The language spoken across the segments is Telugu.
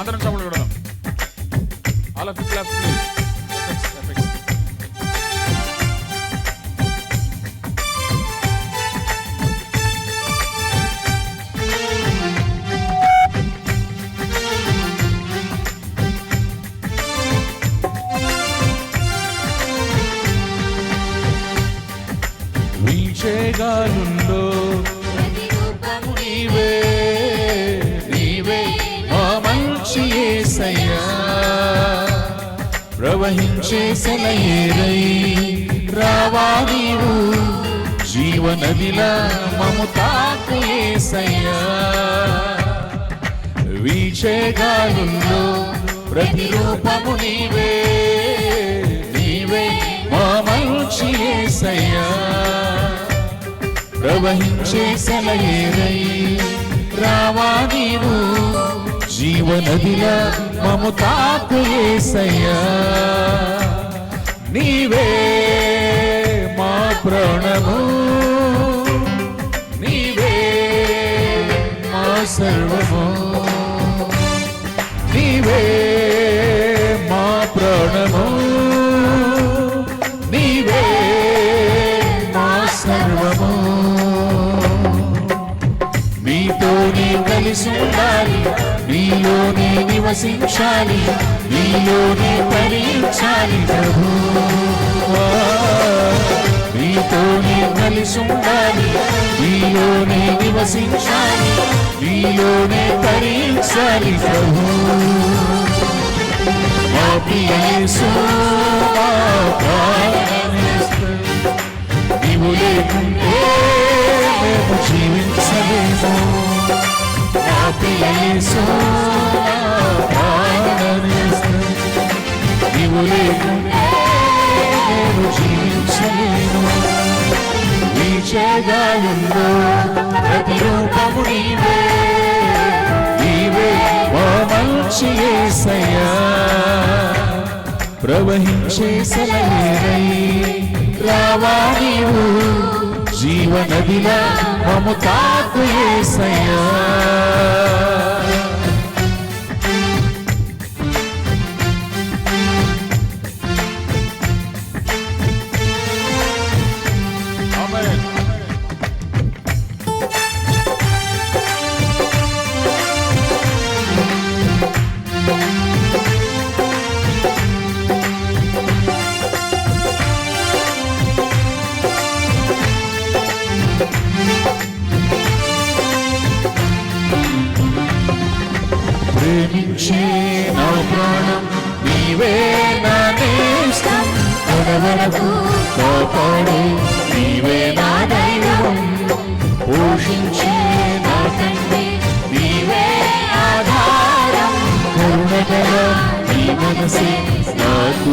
అందరం చప్పట్లు కొడదాం all of you claps please ప్రవహించే సెలయేరై రావా నీవు జీవనదిలా మము తాకు వీచే గాలుల్లో ప్రతిరూపము నీవే. నీవే మా మంచి యేసయ్యా ప్రవహించే సెలయేరై రావా నీవు జీవనదిలా మము తాకు యేసయ్యా నీవే మా ప్రాణము. నీవే మా సర్వము. నీవే మా ప్రాణము. నీవే మా సర్వము. నీతోనే కలిసి ఉండాలి. నీలోనే నివసించాలి నీలోనే ఫలించాలి ప్రభు. నీతోనే కలిసి ఉండాలి నీలోనే నివసించాలి నీలోనే ఫలించాలి ప్రభు. మా ప్రియ నీవు లేకుంటే మేము జీవించలేము. నీవు లేకుంటే మేము జీవించలేము నీ చేగాలుందో ప్రతిరూపము నీవే నీవే మా మంచి యేసయ్యా ప్రవహించే సెలయేరై రావా నీవు. జీవనదిలా మము తాకు యేసయ్యా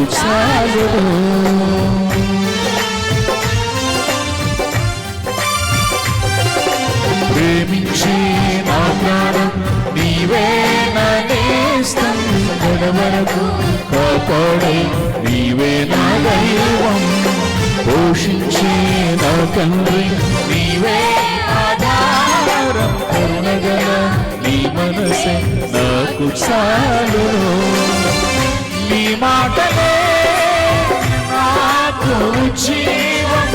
నాకు చాలు నా ప్రాణం నీవే నా నేస్తం గడవరకు కాపాడే నీవే నా దైవం. పోషించి నా తండ్రి నీవే ఆధారం కరుణగల నీ మనసే నాకు చాలు నీ మాటలే నాకు జీవం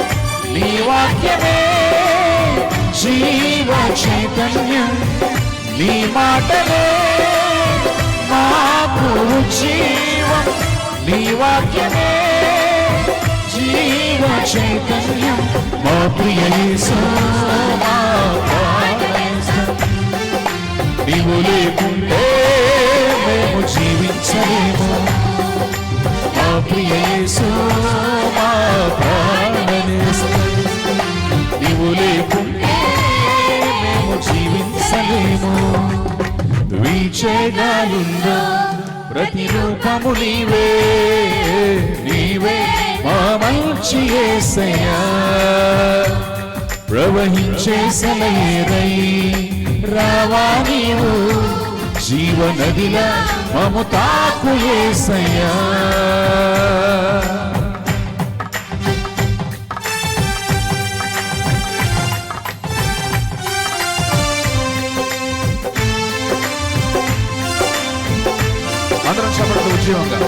నీ వాక్యమే జీవ చైతన్యం. నీ మాటలే నాకు జీవం నీ వాక్యమే జీవ చైతన్యం. మా ప్రియ యేసు, నీవు లేకుండా జీవించలేము మా ప్రియ యేసు, మా నీవు లేకుంటే మేము జీవించలేము. వీచేగాలుందో ప్రతిరూపము నీవే. నీవే మా మంచి ప్రవహించే రావా నీవు. జీవనదిల మము తాకు యేసయ్యా అందరం చెప్పడం ఉద్యోగంగా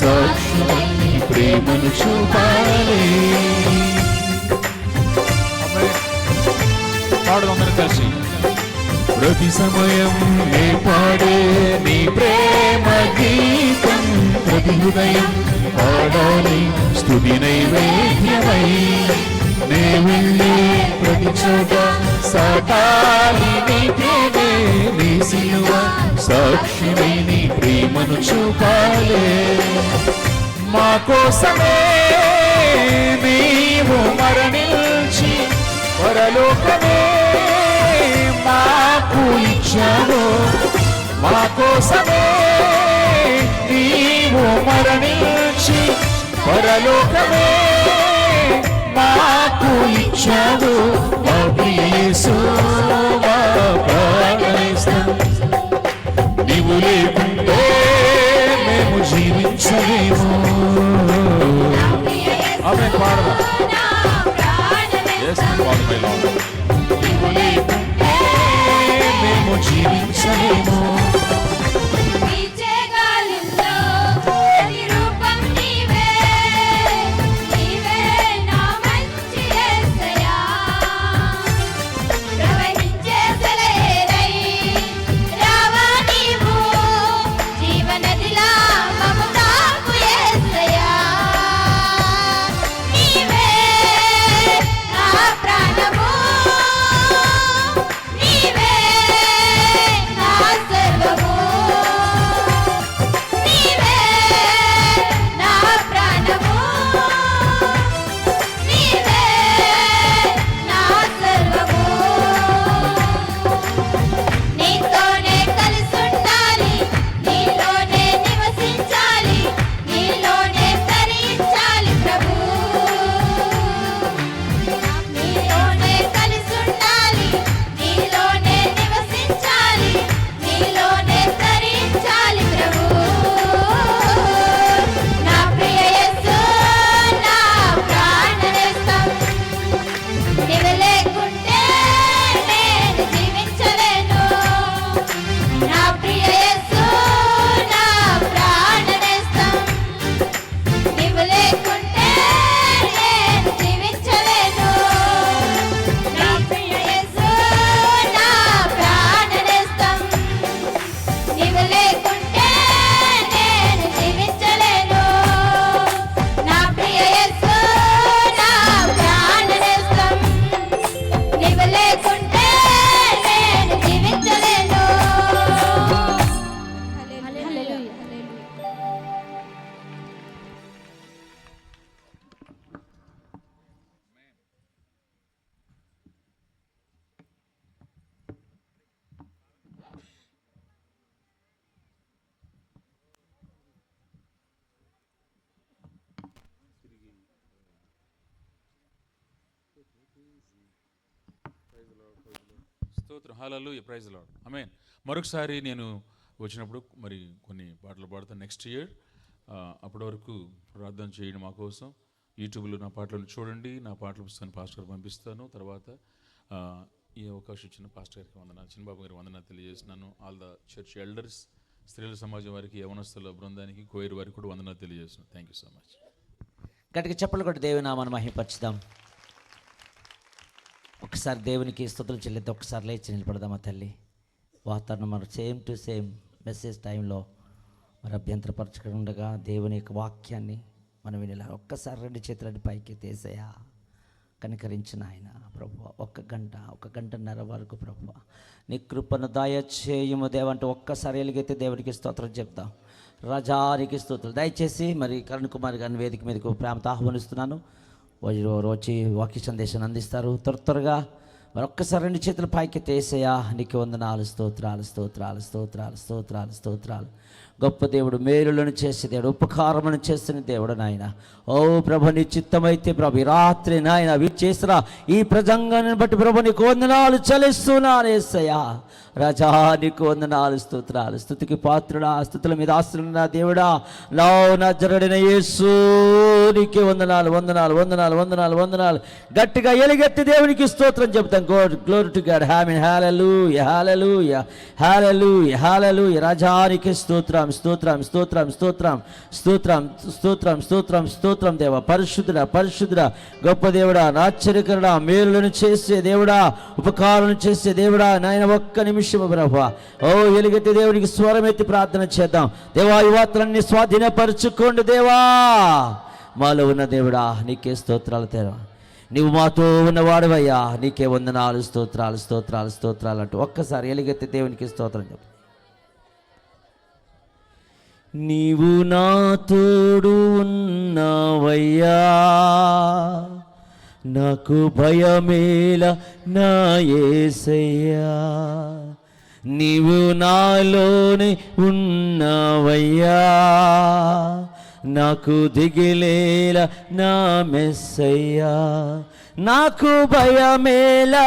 సాక్షులై నీ ప్రేమను చూపాలి. పాడు అందరం కలిసి. ప్రతి సమయం నే పాడే నీ ప్రేమ గీతం. ప్రతి హృదయం పాడాలి స్థుతి నైవేద్యమై. నే వెళ్ళి ప్రతి చోట సాటాలి నీ ప్రేమే నీ సిలువ సాక్షిమై నీ ప్రేమను చూపాలే. మా కోసమే నీవు మరణించి పరలోకమే మాకు ఇచ్చావో మా కోసమే నీవు మరణించి పరలోకమే మాకు ఇచ్చావు మా స్తోత్రం. హలలు ప్రైజ్ లాడ్ ఆమేన్ మరొకసారి నేను వచ్చినప్పుడు మరి కొన్ని పాటలు పాడతాను నెక్స్ట్ ఇయర్ అప్పటి వరకు ప్రార్థన చేయండి మా కోసం. యూట్యూబ్లో నా పాటలను చూడండి. నా పాటల పుస్తకాన్ని పాస్టర్ పంపిస్తాను. తర్వాత ఈ అవకాశం ఇచ్చిన పాస్టర్ గారికి వందనాలు. చిన్నబాబు గారికి వందన తెలియజేస్తున్నాను. ఆల్ ద చర్చ్ ఎల్డర్స్ స్త్రీల సమాజం వారికి యవనస్తుల బృందానికి కోయిర్ వారికి కూడా వందన తెలియజేస్తున్నాను. థ్యాంక్ యూ సో మచ్ గట్టిగా చెప్పలు కూడా దేవి నామాన్ని మహింపరుచుదాం ఒకసారి దేవునికి స్థుతులు చెల్లిద్దాం ఒకసారి లేచి నిలబడదామా తల్లి? వాతావరణం మరి సేమ్ టు సేమ్ మెసేజ్ టైంలో మరి అభ్యంతరపరచకుండా దేవుని యొక్క వాక్యాన్ని మనం వినేలా. ఒక్కసారి రెండు చేతులని పైకి తీసేయా కనికరించిన ఆయన ప్రభు. ఒక్క గంట ఒక గంటన్నర వరకు ప్రభు. నీ కృపను దయచేయము దేవంటే ఒక్కసారి ఎలుగైతే దేవునికి స్తోత్రం చెప్తాం. రజారికి స్తోత్రం. దయచేసి మరి కరుణ్ కుమార్ గారిని వేదిక మీదకు ప్రేమతో ఆహ్వానిస్తున్నాను. వచ్చి వాక్య సందేశాన్ని అందిస్తారు. త్వర త్వరగా మరొక్కసారి రెండు చేతులు పైకి తీసేయా నీకు వందనాలు స్తోత్రాలు స్తోత్రాలు స్తోత్రాలు స్తోత్రాలు స్తోత్రాలు. గొప్ప దేవుడు మేలులను చేసే దేవుడు ఉపకారములను చేసిన దేవుడు నాయన. ఓ ప్రభు నీ చిత్తమైతే ప్రభు రాత్రి నాయన అవి చేసిన ఈ ప్రజంగాన్ని బట్టి ప్రభు నీకు వందనాలు చలిస్తున్నాను ఏసయ్యా. రాజా నీకు వందనాలు స్తోత్రాలు. స్థుతికి పాత్రుడా స్థుతుల మీద ఆస్తులున్న దేవుడా నా నా జరడిన యేసు నీకే వందనాలు వందనాలు వందనాలు వందనాలు వందనాలు. గట్టిగా ఎలుగెత్తి దేవునికి స్తోత్రం చెప్తాం గోడ్ గ్లోరి టు గాడ్ హామిన్ హాలలు హాలలు హాలలు హాలలు రాజానికి స్తోత్రం స్తోత్రం స్తోత్రం స్తోత్రం స్తోత్రం స్తోత్రం స్తోత్రం స్తోత్రం దేవ పరిశుద్ధుడ పరిశుద్ధుడ గొప్ప దేవుడా నాచరికరుడా మేలులను చేసే దేవుడా ఉపకారాలను చేసే దేవుడా నాయన ఒక్క నిమిషం ప్రభా ఓ ఎలుగెత్తి దేవునికి స్వరం ఎత్తి ప్రార్థన చేద్దాం దేవా యువతలన్నీ స్వాధీనపరుచుకోండి దేవా మాలో ఉన్న దేవుడా నీకే స్తోత్రాలు తెరవ నీవు మాతో ఉన్నవాడువయ్యా. నీకే వందనాలు స్తోత్రాలు స్తోత్రాలు స్తోత్రాలు అంటూ ఒక్కసారి ఎలుగెత్తి దేవునికి స్తోత్రం చెప్పు. నీవు నా తోడు ఉన్నావయ్యా. నాకు భయమేల నా ఏసయ్యా. నీవు నాలోనే ఉన్నావయ్యా. నాకు దిగిలేల నా మెస్సయ్యా నాకు భయమేలా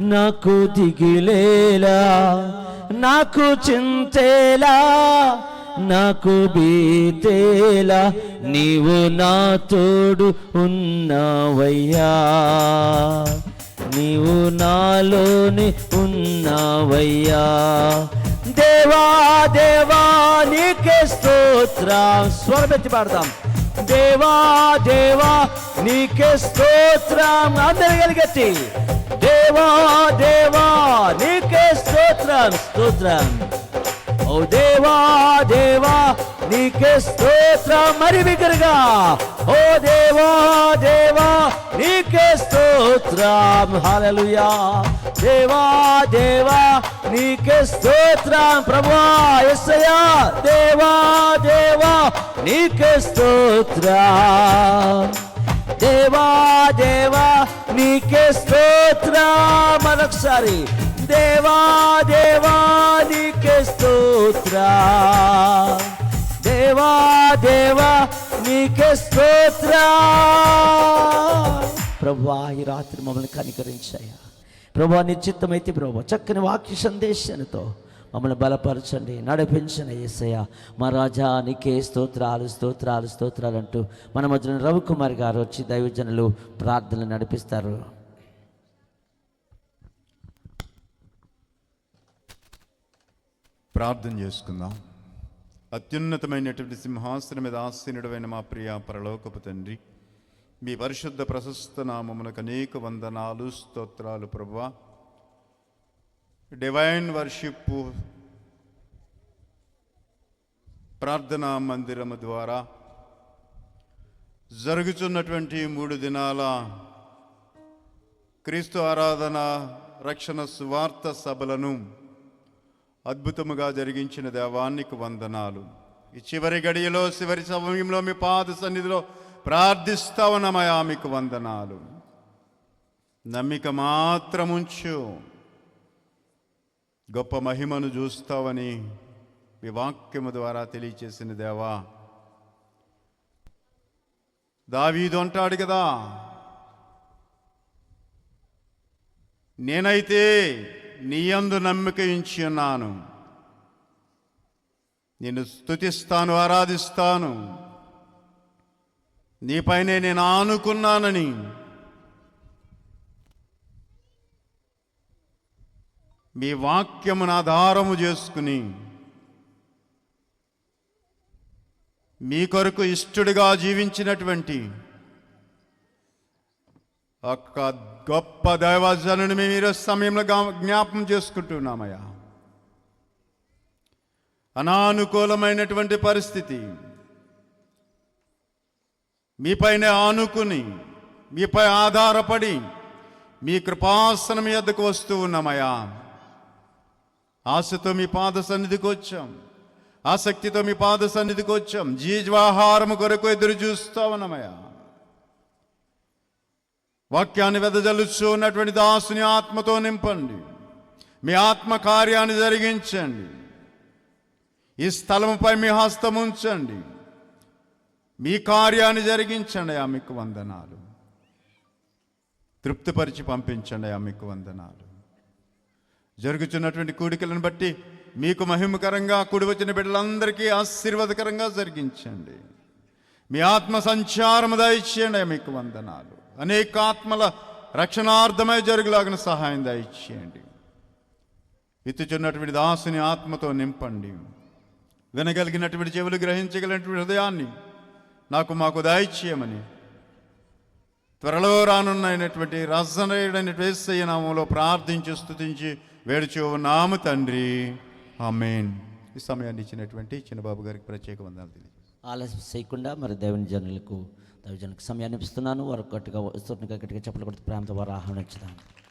నాకు దిగిలేలా నాకు చింతేలా నాకు బీతేలా నీవు నా తోడు ఉన్నావయ్యా. నీవు నాలోని ఉన్నావయ్యా. దేవా దేవా నీకే స్తోత్రం. స్వరమెత్తి పాడతాం దేవా దేవా నీకే స్తోత్రం. అందరి కలిగెత్తి. దేవా దేవా నీకే స్తోత్రం స్తోత్రం. ఓ దేవా దేవా నీకే స్తోత్రం. మరి బిగ్గరగా ఓ దేవా దేవా నీకే స్తోత్రం. హల్లెలూయా. దేవా దేవా నీకే స్తోత్రం ప్రభా ఎస్సయా దేవా దేవా నీకే స్తోత్రం. దేవా దేవా నీకే స్తోత్రం మరొకసారి. దేవా దేవా నీకే స్తోత్రం. దేవా దేవా నీకే స్తోత్రం. ప్రభా ఈ రాత్రి మమ్మల్ని కనికరించాయా? ప్రభా నిశ్చిత్తమైతే ప్రభు చక్కని వాక్య సందేశాలతో మమ్మల్ని బలపరచండి నడిపించండి యేసయ్య మా రాజా నీకే స్తోత్రాలు స్తోత్రాలు స్తోత్రాలు అంటూ మన మధ్యన రవికుమార్ గారు వచ్చి దైవజనులు ప్రార్థనలు నడిపిస్తారు. ప్రార్థన చేసుకుందాం. అత్యున్నతమైనటువంటి సింహాసనం మీద ఆసీనుడమైన మా ప్రియ పరలోకపు తండ్రి మీ పరిశుద్ధ ప్రశస్త నామమునకు అనేక వందనాలు స్తోత్రాలు ప్రభువా. డివైన్ వర్షిప్ ప్రార్థనా మందిరము ద్వారా జరుగుతున్నటువంటి మూడు దినాల క్రీస్తు ఆరాధన రక్షణ సువార్త సభలను అద్భుతముగా జరిగించిన దేవానికి వందనాలు. ఈ చివరి గడియలో చివరి సమయంలో మీ పాద సన్నిధిలో ప్రార్థిస్తా ఉన్నమయా మీకు వందనాలు. నమ్మిక మాత్రముంచు. గొప్ప మహిమను చూస్తావని మీ వాక్యము ద్వారా తెలియచేసిన దేవా. దావీదు అంటాడు కదా నేనైతే నీ యందు నమ్మిక ఇచ్చి ఉన్నాను. నేను స్తుతిస్తాను ఆరాధిస్తాను. నీపైనే నేను ఆనుకున్నానని. మీ వాక్యమును ఆధారము చేసుకుని మీ కొరకు ఇష్టడిగా జీవించినటువంటి ఒక గొప్ప దైవజనుని మేము ఈరోజు సమయంలో జ్ఞాపం చేసుకుంటున్నామయ్యా. అనానుకూలమైనటువంటి పరిస్థితి. మీపైనే ఆనుకుని మీపై ఆధారపడి మీ కృపాసనం ఎద్దకు వస్తూ ఉన్నామయ్యా. ఆశతో మీ పాద సన్నిధికి వచ్చాం. ఆసక్తితో మీ పాద సన్నిధికి వచ్చాం. జీజ్వాహారం కొరకు ఎదురు చూస్తూ ఉన్నామయ్యా. వాక్యాన్ని వెదజల్లుచు ఉన్నటువంటి దాసుని ఆత్మతో నింపండి. మీ ఆత్మ కార్యాన్ని జరిగించండి. ఈ స్థలముపై మీ హస్తం ఉంచండి మీ కార్యాన్ని జరిగించండి ఆమెకు వందనాలు. తృప్తిపరిచి పంపించండి ఆమెకు వందనాలు. జరుగుతున్నటువంటి కూడికలను బట్టి మీకు మహిమకరంగా కూడి వచ్చిన బిడ్డలందరికీ ఆశీర్వాదకరంగా జరిగించండి. మీ ఆత్మ సంచారము దయచేయండి మీకు వందనాలు. అనేక ఆత్మల రక్షణార్థమై జరుగులాగిన సహాయం దయచేయండి. ఇత్తుచున్నటువంటి దాసుని ఆత్మతో నింపండి. వినగలిగినటువంటి చెవులు గ్రహించగలిగినటువంటి హృదయాన్ని నాకు మాకు దయచేయమని. త్వరలో రానున్నటువంటి రసనైనటువంటి యేసయ్య నామంలో ప్రార్థించి స్థుతించి వేడుచు నాము తండ్రి. అమేన్ ఈ సమయాన్ని ఇచ్చినటువంటి చిన్నబాబు గారికి ప్రత్యేక వందనాలు తెలియజేస్తాను ఆలస్యం చేయకుండా మరి దేవుని జనులకు దైవజనులకు సమయాన్ని ఇస్తున్నాను. వారు గట్టిగా వస్తున్న గట్టిగా చెప్పలు కొడుతూ ప్రేమతో వారు ఆహ్వానించుతాను